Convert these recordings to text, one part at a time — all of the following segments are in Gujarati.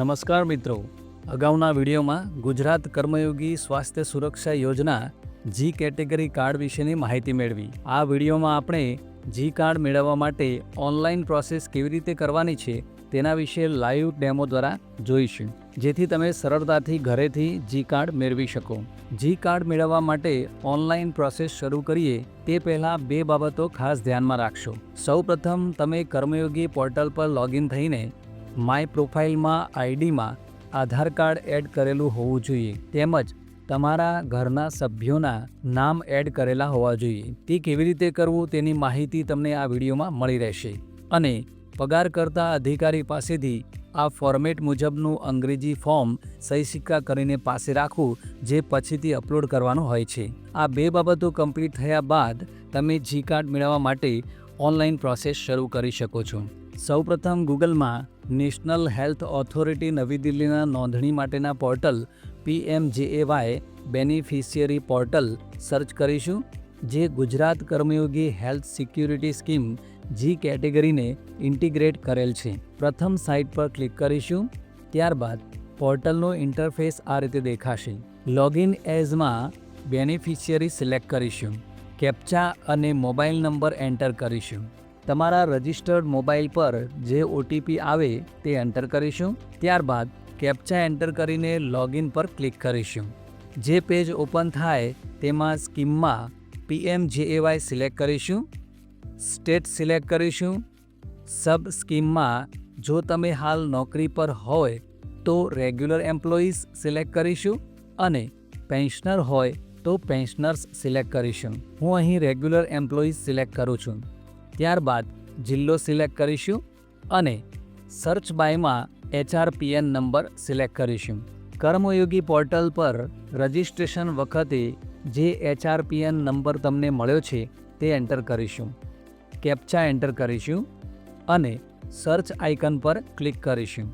નમસ્કાર મિત્રો. અગાઉના વિડીયોમાં ગુજરાત કર્મયોગી સ્વાસ્થ્ય સુરક્ષા યોજના જી કેટેગરી કાર્ડ વિશેની માહિતી મેળવી. આ વિડીયોમાં આપણે જી કાર્ડ મેળવવા માટે ઓનલાઈન પ્રોસેસ કેવી રીતે કરવાની છે તેના વિશે લાઈવ ડેમો દ્વારા જોઈશું. જેથી તમે સરળતાથી ઘરેથી જી કાર્ડ મેળવી શકો. જી કાર્ડ મેળવવા માટે ઓનલાઈન પ્રોસેસ શરૂ કરીએ તે પહેલાં બે બાબતો ખાસ ધ્યાનમાં રાખશો. સૌપ્રથમ, તમે કર્મયોગી પોર્ટલ પર લોગિન થઈને માય પ્રોફાઇલમાં આઈડીમાં આધાર કાર્ડ એડ કરેલું હોવું જોઈએ તેમજ તમારા ઘરના સભ્યોના નામ એડ કરેલા હોવા જોઈએ. તે કેવી રીતે કરવું તેની માહિતી તમને આ વિડીયોમાં મળી રહેશે. અને પગાર કરતા અધિકારી પાસેથી આ ફોર્મેટ મુજબનું અંગ્રેજી ફોર્મ સહી સિક્કા કરીને પાસે રાખવું જે પછીથી અપલોડ કરવાનું હોય છે. આ બે બાબતો કમ્પ્લીટ થયા બાદ તમે જી કાર્ડ મેળવવા માટે ઓનલાઈન પ્રોસેસ શરૂ કરી શકો છો. સૌપ્રથમ ગૂગલમાં નેશનલ હેલ્થ ઓથોરિટી નવી દિલ્હીના નોંધણી માટેના portal PMJAY beneficiary portal search કરીશું, જે Gujarat Karmayogi health security scheme G કેટેગરીને integrate કરેલ છે. પ્રથમ સાઇટ પર ક્લિક કરીશું, ત્યારબાદ પોર્ટલનો ઇન્ટરફેસ આ રીતે દેખાશે. લોગિન એઝમાં બેનિફિશિયરી સિલેક્ટ કરીશું, કેપ્ચા અને મોબાઈલ નંબર એન્ટર કરીશું. તમારા રજિસ્ટર્ડ મોબાઈલ પર જે ઓટીપી આવે તે એન્ટર કરીશું. ત્યારબાદ કેપ્ચા એન્ટર કરીને લોગિન પર ક્લિક કરીશું. જે પેજ ઓપન થાય તેમાં સ્કીમમાં પીએમજેએવાય સિલેક્ટ કરીશું. સ્ટેટ સિલેક્ટ કરીશું. સબ સ્કીમમાં જો તમે હાલ નોકરી પર હોય તો રેગ્યુલર એમ્પ્લોઈઝ સિલેક્ટ કરીશું અને પેન્શનર હોય તો પેન્શનર્સ સિલેક્ટ કરીશું. હું અહીં રેગ્યુલર એમ્પ્લોઈઝ સિલેક્ટ કરું છું. ત્યારબાદ જિલ્લો સિલેક્ટ કરીશું અને સર્ચ બાયમાં એચઆરપીએન નંબર સિલેક્ટ કરીશું. કર્મયોગી પોર્ટલ પર રજિસ્ટ્રેશન વખતે જે એચઆરપીએન નંબર તમને મળ્યો છે તે એન્ટર કરીશું. કેપ્ચા એન્ટર કરીશું અને સર્ચ આઇકન પર ક્લિક કરીશું.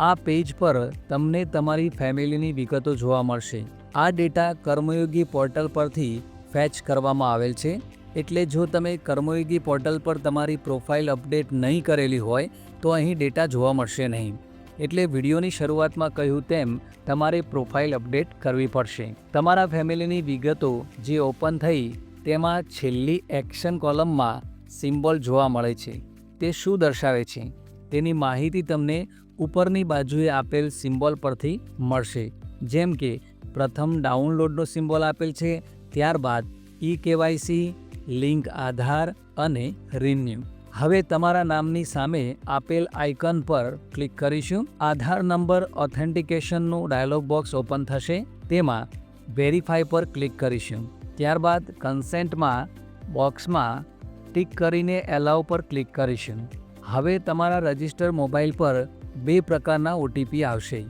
આ પેજ પર તમને તમારી ફેમિલીની વિગતો જોવા મળશે. આ ડેટા કર્મયોગી પોર્ટલ પરથી ફેચ કરવામાં આવેલ છે. એટલે જો તમે કર્મયોગી પોર્ટલ પર તમારી પ્રોફાઇલ અપડેટ નહીં કરેલી હોય, તો અહીં ડેટા જોવા મળશે નહીં. એટલે વિડીયોની શરૂઆતમાં કહ્યું તેમ, તમારે પ્રોફાઇલ અપડેટ કરવી પડશે. તમારા ફેમિલીની વિગતો જે ઓપન થઈ, તેમાં છેલ્લી એક્શન કોલમમાં સિમ્બોલ જોવા મળે છે. તે શું દર્શાવે છે? તેની માહિતી તમને ઉપરની બાજુએ આપેલ સિમ્બોલ પરથી મળશે. જેમ કે, પ્રથમ ડાઉનલોડનો સિમ્બોલ આપેલ છે, ત્યારબાદ ઈ કેવાયસી લિંક આધાર અને રિન્યુ. હવે તમારા નામની સામે આપેલ આઇકન પર ક્લિક કરીશું. આધાર નંબર ઓથેન્ટિકેશનનું ડાયલોગ બોક્સ ઓપન થશે. તેમાં વેરીફાઈ પર ક્લિક કરીશું. ત્યારબાદ કન્સેન્ટમાં બોક્સમાં ટિક કરીને એલાઉ પર ક્લિક કરીશું. હવે તમારા રજિસ્ટર મોબાઈલ પર બે પ્રકારના ઓટીપી આવશે.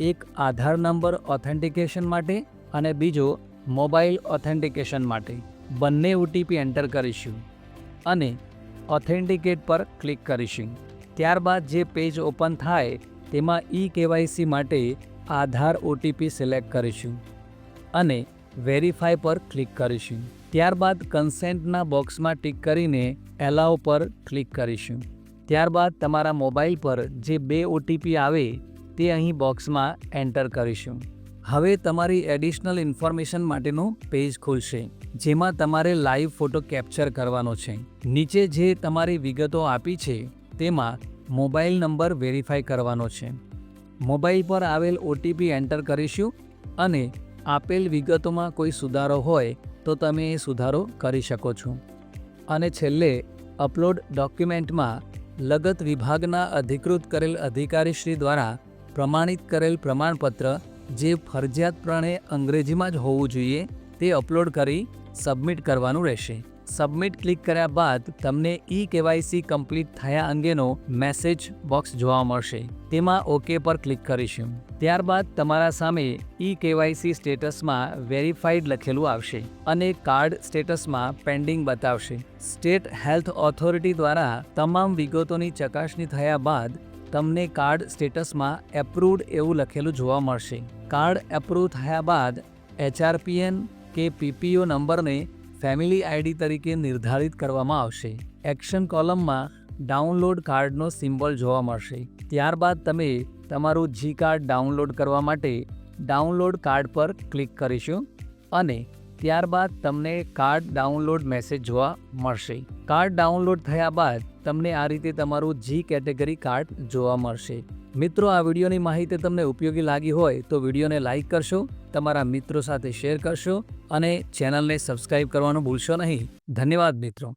એક આધાર નંબર ઓથેન્ટિકેશન માટે અને બીજો મોબાઈલ ઓથેન્ટિકેશન માટે. બંને ઓટીપી એન્ટર કરીશું અને ઓથેન્ટિકેટ પર ક્લિક કરીશું. ત્યારબાદ જે પેજ ઓપન થાય તેમાં ઈ કેવાયસી માટે આધાર ઓટીપી સિલેક્ટ કરીશું અને વેરીફાઈ પર ક્લિક કરીશું. ત્યારબાદ કન્સેન્ટના બોક્સમાં ટિક કરીને એલાવ પર ક્લિક કરીશું. ત્યારબાદ તમારા મોબાઈલ પર જે બે ઓટીપી આવે તે અહીં બોક્સમાં એન્ટર કરીશું. હવે તમારી એડિશનલ ઇન્ફોર્મેશન માટેનું પેજ ખુલશે, જેમાં તમારે લાઈવ ફોટો કેપ્ચર કરવાનો છે. નીચે જે તમારી વિગતો આપી છે, તેમાં મોબાઈલ નંબર વેરીફાઈ કરવાનો છે. મોબાઈલ પર આવેલ ઓટીપી એન્ટર કરીશું અને આપેલ વિગતોમાં કોઈ સુધારો હોય, તો તમે એ સુધારો કરી શકો છો. અને છેલ્લે અપલોડ ડોક્યુમેન્ટમાં લગત વિભાગના અધિકૃત કરેલ અધિકારીશ્રી દ્વારા પ્રમાણિત કરેલ પ્રમાણપત્ર જે ફરજિયાતપણે અંગ્રેજીમાં જ હોવું જોઈએ, તે અપલોડ કરી સબમિટ કરવાનું રહેશે. સબમિટ ક્લિક કર્યા બાદ તમને ઈ કેવાયસી કમ્પ્લીટ થયા અંગેનો મેસેજ બોક્સ જોવા મળશે. તેમાં ઓકે પર ક્લિક કરીશું. ત્યારબાદ તમારા સામે ઈ કેવાયસી સ્ટેટસમાં વેરીફાઈડ લખેલું આવશે અને કાર્ડ સ્ટેટસમાં પેન્ડિંગ બતાવશે. સ્ટેટ હેલ્થ ઓથોરિટી દ્વારા તમામ વિગતોની ચકાસણી થયા બાદ તમને કાર્ડ સ્ટેટસમાં એપ્રુવડ એવું લખેલું જોવા મળશે. કાર્ડ એપ્રૂવ થયા બાદ એચઆરપીએન કે પીપીઓ નંબરને ફેમિલી આઈડી તરીકે નિર્ધારિત કરવામાં આવશે. એક્શન કોલમમાં ડાઉનલોડ કાર્ડનો સિમ્બોલ જોવા મળશે. ત્યારબાદ તમે તમારું જી કાર્ડ ડાઉનલોડ કરવા માટે ડાઉનલોડ કાર્ડ પર ક્લિક કરીશું અને ત્યારબાદ તમને કાર્ડ ડાઉનલોડ મેસેજ જોવા મળશે. કાર્ડ ડાઉનલોડ થયા બાદ તમને આ રીતે તમારું જી કેટેગરી કાર્ડ જોવા મળશે. મિત્રો, આ વિડીયોની માહિતી તમને ઉપયોગી લાગી હોય તો વિડીયોને લાઇક કરશો, તમારા મિત્રો સાથે શેર કરશો અને ચેનલને સબસ્ક્રાઇબ કરવાનું ભૂલશો નહીં. ધન્યવાદ મિત્રો.